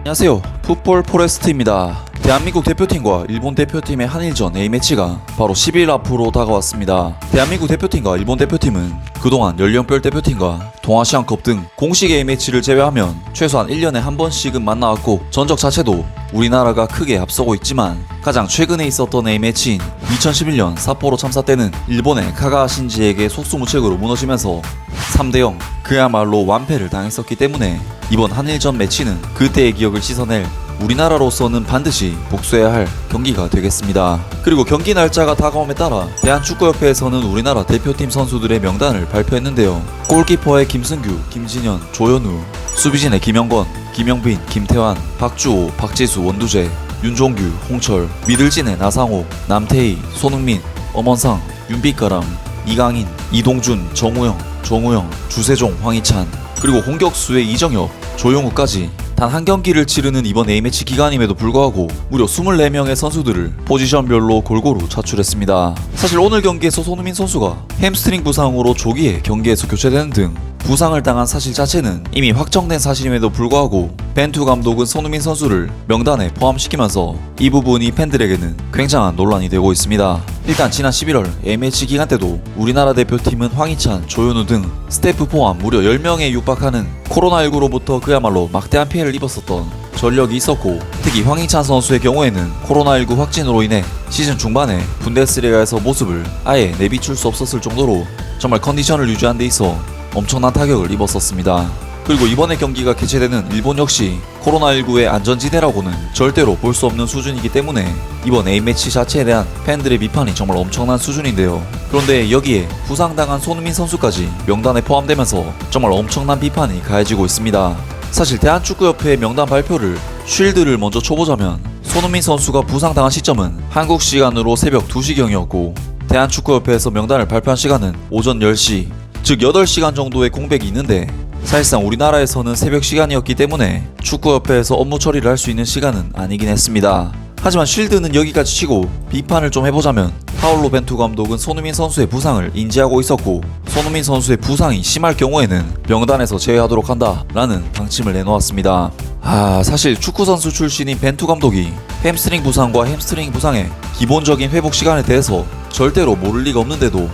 안녕하세요. 풋볼 포레스트입니다. 대한민국 대표팀과 일본 대표팀의 한일전 A매치가 바로 10일 앞으로 다가왔습니다. 대한민국 대표팀과 일본 대표팀은 그동안 연령별 대표팀과 동아시안컵 등 공식 A매치를 제외하면 최소한 1년에 한 번씩은 만나왔고 전적 자체도 우리나라가 크게 앞서고 있지만 가장 최근에 있었던 A매치인 2011년 삿포로 참사 때는 일본의 카가 신지에게 속수무책으로 무너지면서 3대0 그야말로 완패를 당했었기 때문에 이번 한일전 매치는 그때의 기억을 씻어낼 우리나라로서는 반드시 복수해야 할 경기가 되겠습니다. 그리고 경기 날짜가 다가옴에 따라 대한축구협회에서는 우리나라 대표팀 선수들의 명단을 발표했는데요. 골키퍼의 김승규, 김진현, 조현우, 수비진의 김영건, 김영빈, 김태환, 박주호, 박지수, 원두재, 윤종규, 홍철, 미들진의 나상호, 남태희, 손흥민, 엄원상, 윤빛가람, 이강인, 이동준, 정우영, 정우영, 주세종, 황희찬 그리고 공격수의 이정엽, 조용우까지 단 한 경기를 치르는 이번 A매치 기간임에도 불구하고 무려 24명의 선수들을 포지션별로 골고루 차출했습니다. 사실 오늘 경기에서 손흥민 선수가 햄스트링 부상으로 조기에 경기에서 교체되는 등 부상을 당한 사실 자체는 이미 확정된 사실임에도 불구하고 벤투 감독은 손흥민 선수를 명단에 포함시키면서 이 부분이 팬들에게는 굉장한 논란이 되고 있습니다. 일단 지난 11월 A매치 기간 때도 우리나라 대표팀은 황희찬, 조현우 등 스태프 포함 무려 10명에 육박하는 코로나19로부터 그야말로 막대한 피해를 입었었던 전력이 있었고 특히 황희찬 선수의 경우에는 코로나19 확진으로 인해 시즌 중반에 분데스리가에서 모습을 아예 내비출 수 없었을 정도로 정말 컨디션을 유지하는 데 있어 엄청난 타격을 입었었습니다. 그리고 이번에 경기가 개최되는 일본 역시 코로나19의 안전지대라고는 절대로 볼 수 없는 수준이기 때문에 이번 A매치 자체에 대한 팬들의 비판이 정말 엄청난 수준인데요. 그런데 여기에 부상당한 손흥민 선수까지 명단에 포함되면서 정말 엄청난 비판이 가해지고 있습니다. 사실 대한축구협회의 명단 발표를 쉴드를 먼저 쳐보자면 손흥민 선수가 부상당한 시점은 한국 시간으로 새벽 2시경이었고 대한축구협회에서 명단을 발표한 시간은 오전 10시 즉 8시간 정도의 공백이 있는데 사실상 우리나라에서는 새벽 시간이었기 때문에 축구협회에서 업무 처리를 할 수 있는 시간은 아니긴 했습니다. 하지만 쉴드는 여기까지 치고 비판을 좀 해보자면 파울로 벤투 감독은 손흥민 선수의 부상을 인지하고 있었고 손흥민 선수의 부상이 심할 경우에는 명단에서 제외하도록 한다 라는 방침을 내놓았습니다. 아 사실 축구 선수 출신인 벤투 감독이 햄스트링 부상과 햄스트링 부상의 기본적인 회복 시간에 대해서 절대로 모를 리가 없는데도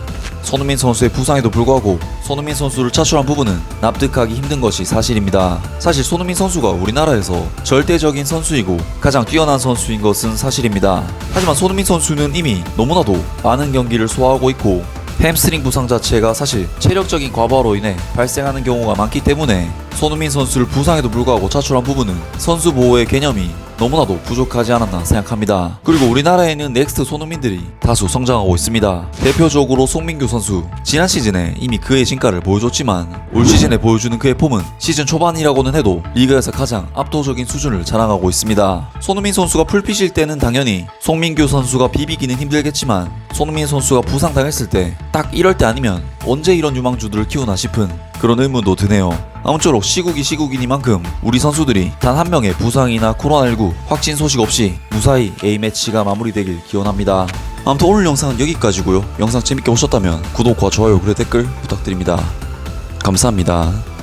손흥민 선수의 부상에도 불구하고 손흥민 선수를 차출한 부분은 납득하기 힘든 것이 사실입니다. 사실 손흥민 선수가 우리나라에서 절대적인 선수이고 가장 뛰어난 선수인 것은 사실입니다. 하지만 손흥민 선수는 이미 너무나도 많은 경기를 소화하고 있고 햄스트링 부상 자체가 사실 체력적인 과부하로 인해 발생하는 경우가 많기 때문에 손흥민 선수를 부상에도 불구하고 차출한 부분은 선수 보호의 개념이 너무나도 부족하지 않았나 생각합니다. 그리고 우리나라에는 넥스트 손흥민들이 다수 성장하고 있습니다. 대표적으로 송민규 선수. 지난 시즌에 이미 그의 진가를 보여줬지만 올 시즌에 보여주는 그의 폼은 시즌 초반이라고는 해도 리그에서 가장 압도적인 수준을 자랑하고 있습니다. 손흥민 선수가 풀핏일 때는 당연히 송민규 선수가 비비기는 힘들겠지만 손흥민 선수가 부상당했을 때 딱 이럴 때 아니면 언제 이런 유망주들을 키우나 싶은 그런 의문도 드네요. 아무쪼록 시국이 시국이니만큼 우리 선수들이 단 한 명의 부상이나 코로나19 확진 소식 없이 무사히 A매치가 마무리되길 기원합니다. 아무튼 오늘 영상은 여기까지고요. 영상 재밌게 보셨다면 구독과 좋아요 그리고 댓글 부탁드립니다. 감사합니다.